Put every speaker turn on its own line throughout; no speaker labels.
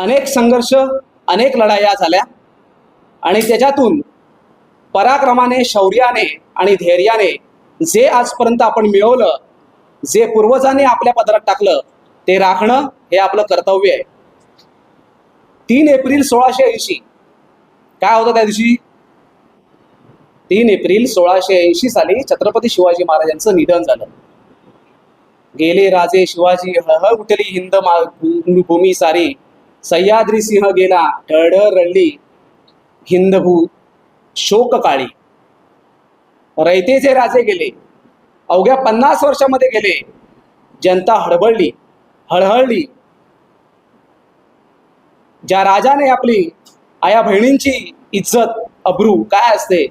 अनेक संघर्ष अनेक लढाया झाल्या. आणि त्याच्यातून पराक्रमाने शौर्याने आणि धैर्याने जे आजपर्यंत आपण मिळवलं जे पूर्वजांनी आपल्या पदरात टाकलं ते राखणं हे आपलं कर्तव्य आहे. तीन एप्रिल सोळाशे ऐंशी. काय होतं त्या दिवशी? तीन एप्रिल सोळाशे ऐंशी साली छत्रपती शिवाजी महाराजांचं निधन झालं. गेले राजे शिवाजी हळहळ उठली हिंद मा- भूमी सारी. सह्याद्री सिंह गेला ढळढळ रडली. हिंदभू शोक काळी रयतेचे राजे गेले. अवघ्या पन्नास वर्षामध्ये गेले. जनता हडबडली हळहळली. ज्या राजाने आपली आया बहिणींची इज्जत अब्रू काय असते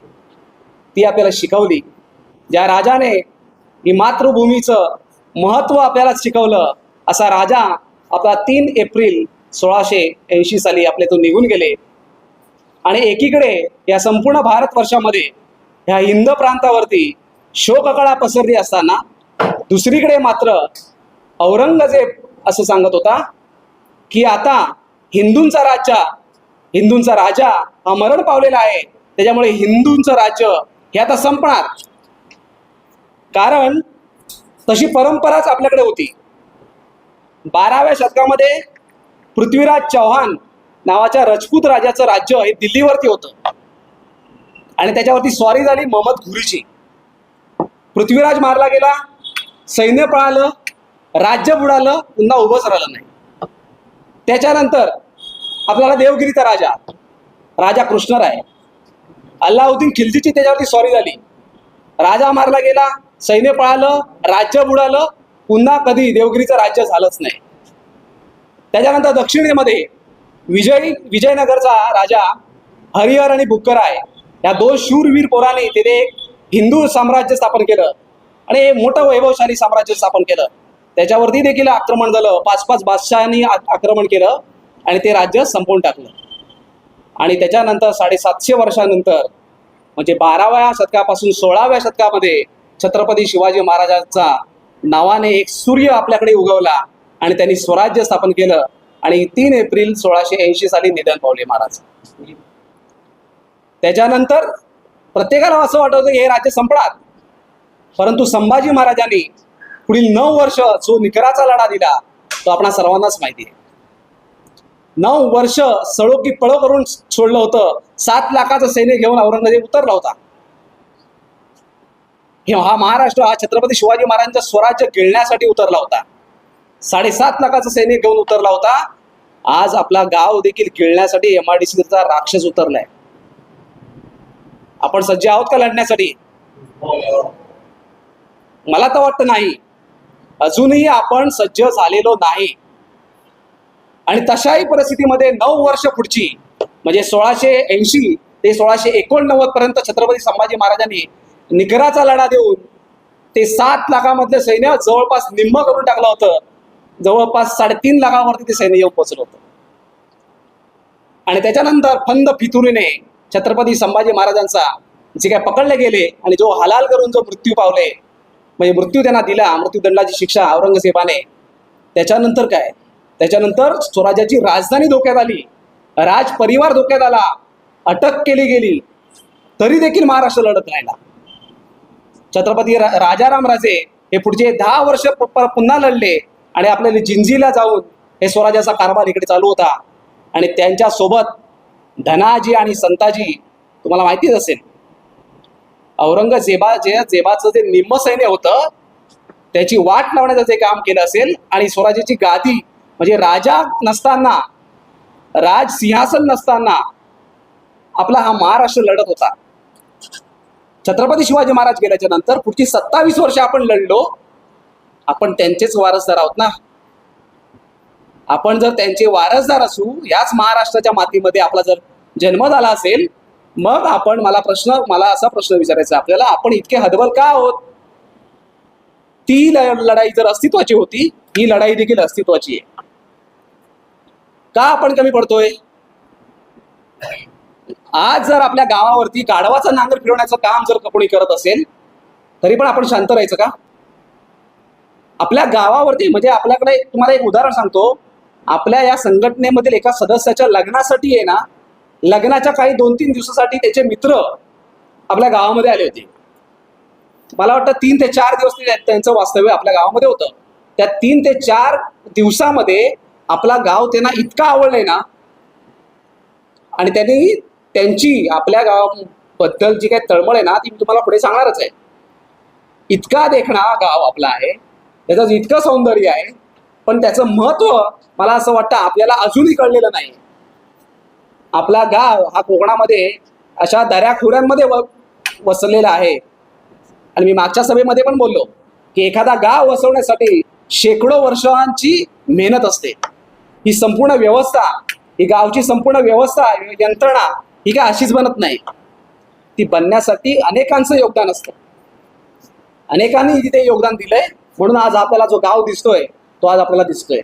ती आपल्याला शिकवली. ज्या राजाने ही मातृभूमीचं महत्त्व आपल्याला शिकवलं असा राजा आपला तीन एप्रिल सोळाशे ऐंशी साली आपल्यातून निघून गेले. आणि एकीकडे या संपूर्ण भारतवर्षामध्ये ह्या हिंद प्रांतावरती शोककळा पसरली असताना दुसरीकडे मात्र औरंगजेब असं सांगत होता की आता हिंदूंचा राजा हिंदूंचा राजा हा मरण पावलेला आहे. त्याच्यामुळे हिंदूंचं राज्य हे आता संपणार. कारण तशी परंपराच आपल्याकडे होती. बाराव्या शतकामध्ये पृथ्वीराज चौहान नावाच्या राजपूत राजाचं राज्य हे दिल्लीवरती होतं. आणि त्याच्यावरती स्वारी झाली मोहम्मद घुरीची. पृथ्वीराज मारला गेला सैन्य पळालं राज्य बुडालं पुन्हा उभंच राहिलं नाही. त्याच्यानंतर आपल्याला देवगिरीचा राजा राजा कृष्णराय अल्लाउद्दीन खिलजीची त्याच्यावरती स्वारी झाली. राजा मारला गेला सैन्य पळालं राज्य बुडालं पुन्हा कधी देवगिरीचं राज्य झालंच नाही. त्याच्यानंतर दक्षिणेमध्ये विजय विजयनगरचा राजा हरिहर आणि बुक्कराय या दोन शूरवीर पोरांनी तिथे एक हिंदू साम्राज्य स्थापन केलं आणि हे मोठं वैभवशाली साम्राज्य स्थापन केलं. त्याच्यावरती देखील आक्रमण झालं. पाच पाच बादशहानी आक्रमण केलं आणि ते राज्य संपवून टाकलं. आणि त्याच्यानंतर साडेसातशे वर्षानंतर म्हणजे बाराव्या शतकापासून सोळाव्या शतकामध्ये छत्रपती शिवाजी महाराजांचा नावाने एक सूर्य आपल्याकडे उगवला. आणि त्यांनी स्वराज्य स्थापन केलं. आणि तीन एप्रिल सोळाशे ऐंशी साली निधन पावले महाराज. त्याच्यानंतर प्रत्येकाला असं वाटत होतं हे राज्य संपणार. परंतु संभाजी महाराजांनी पुढील नऊ वर्ष जो निकराचा लढा दिला तो आपणा सर्वांनाच माहिती आहे. नऊ वर्ष सळो की पळो करून सोडलं होतं. सात लाखाचं सैन्य घेऊन औरंगजेब उतरला होता. हे हा महाराष्ट्र हा छत्रपती शिवाजी महाराजांचं स्वराज्य गिळण्यासाठी उतरला होता. साडेसात लाखाचा सैनिक घेऊन उतरला होता. आज आपला गाव देखील गिळण्यासाठी एम आर डी सीचा राक्षस उतरलाय. आपण सज्ज आहोत का लढण्यासाठी? मला तर वाटतं नाही. अजूनही आपण सज्ज झालेलो नाही. आणि तशाही परिस्थितीमध्ये नऊ वर्ष पुढची म्हणजे सोळाशे ऐंशी ते सोळाशे एकोणनव्वद पर्यंत छत्रपती संभाजी महाराजांनी निकराचा लढा देऊन ते सात लाखामधलं सैन्य जवळपास निम्म करून टाकलं होतं. जवळपास साडेतीन लाखावरती ते सैन्य येऊन पोचलं होतं. आणि त्याच्यानंतर फंद फितुरीने छत्रपती संभाजी महाराजांचा जे काय पकडले गेले आणि जो हलाल करून जो मृत्यू पावले म्हणजे मृत्यू त्यांना दिला मृत्यूदंडाची शिक्षा औरंगजेबाने. त्याच्यानंतर काय? त्याच्यानंतर स्वराज्याची राजधानी धोक्यात आली. राज परिवार धोक्यात आला. अटक केली गेली. तरी देखील महाराष्ट्र लढत राहिला. छत्रपती रा- राजाराम राजे हे पुढचे दहा वर्ष पुन्हा लढले. आणि आपल्याला जिंजीला जाऊन हे स्वराज्याचा कारभार इकडे चालू होता. आणि त्यांच्यासोबत धनाजी आणि संताजी तुम्हाला माहितीच असेल. औरंगजेबा जे जेबाचं जे निम्म सैन्य होतं त्याची वाट लावण्याचं जे काम केलं असेल आणि स्वराज्याची गादी म्हणजे राजा नसताना राज सिंहासन नसताना आपला हा महाराष्ट्र लढत होता. छत्रपती शिवाजी महाराज गेल्याच्यानंतर पुढची सत्तावीस वर्ष आपण लढलो आपण त्यांचेच वारसदार आहोत ना? आपण जर त्यांचे वारसदार असू याच महाराष्ट्राच्या मातीमध्ये आपला जर जन्म झाला असेल मग आपण मला प्रश्न मला असा प्रश्न विचारायचा आपल्याला आपण इतके हदबल का आहोत? ती ल- लढाई जर अस्तित्वाची होती ही लढाई देखील अस्तित्वाची आहे. का आपण कमी पडतोय? आज जर आपल्या गावावरती गाढवाचा नांगर फिरवण्याचं काम जर कोणी करत असेल तरी पण आपण शांत राहायचं का? आपल्या गावावरती म्हणजे आपल्याकडे तुम्हाला एक उदाहरण सांगतो. आपल्या या संघटनेमधील एका सदस्याच्या लग्नासाठी आहे ना लग्नाच्या काही दोन तीन दिवसासाठी त्याचे मित्र आपल्या गावामध्ये आले होते. मला वाटतं तीन ते चार दिवस त्यांचं वास्तव्य आपल्या गावामध्ये होतं. त्या तीन ते चार दिवसामध्ये आपला गाव त्यांना इतका आवडलाय ना आणि त्यांनी त्यांची आपल्या गावाबद्दल जी काही तळमळ आहे ना ती मी तुम्हाला पुढे सांगणारच आहे. इतका देखणा गाव आपला आहे याचं इतकं सौंदर्य आहे पण त्याचं महत्त्व मला असं वाटतं आपल्याला अजूनही कळलेलं नाही. आपला गाव हा कोकणामध्ये अशा दऱ्याखोऱ्यांमध्ये व वसलेला आहे. आणि मी मागच्या सभेमध्ये पण बोललो की एखादा गाव वसवण्यासाठी शेकडो वर्षांची मेहनत असते. ही संपूर्ण व्यवस्था ही गावची संपूर्ण व्यवस्था यंत्रणा ही काय अशीच बनत नाही. ती बनण्यासाठी अनेकांचं योगदान असतं. अनेकांनी तिथे योगदान दिलंय म्हणून आज आपल्याला जो गाव दिसतोय तो आज आपल्याला दिसतोय.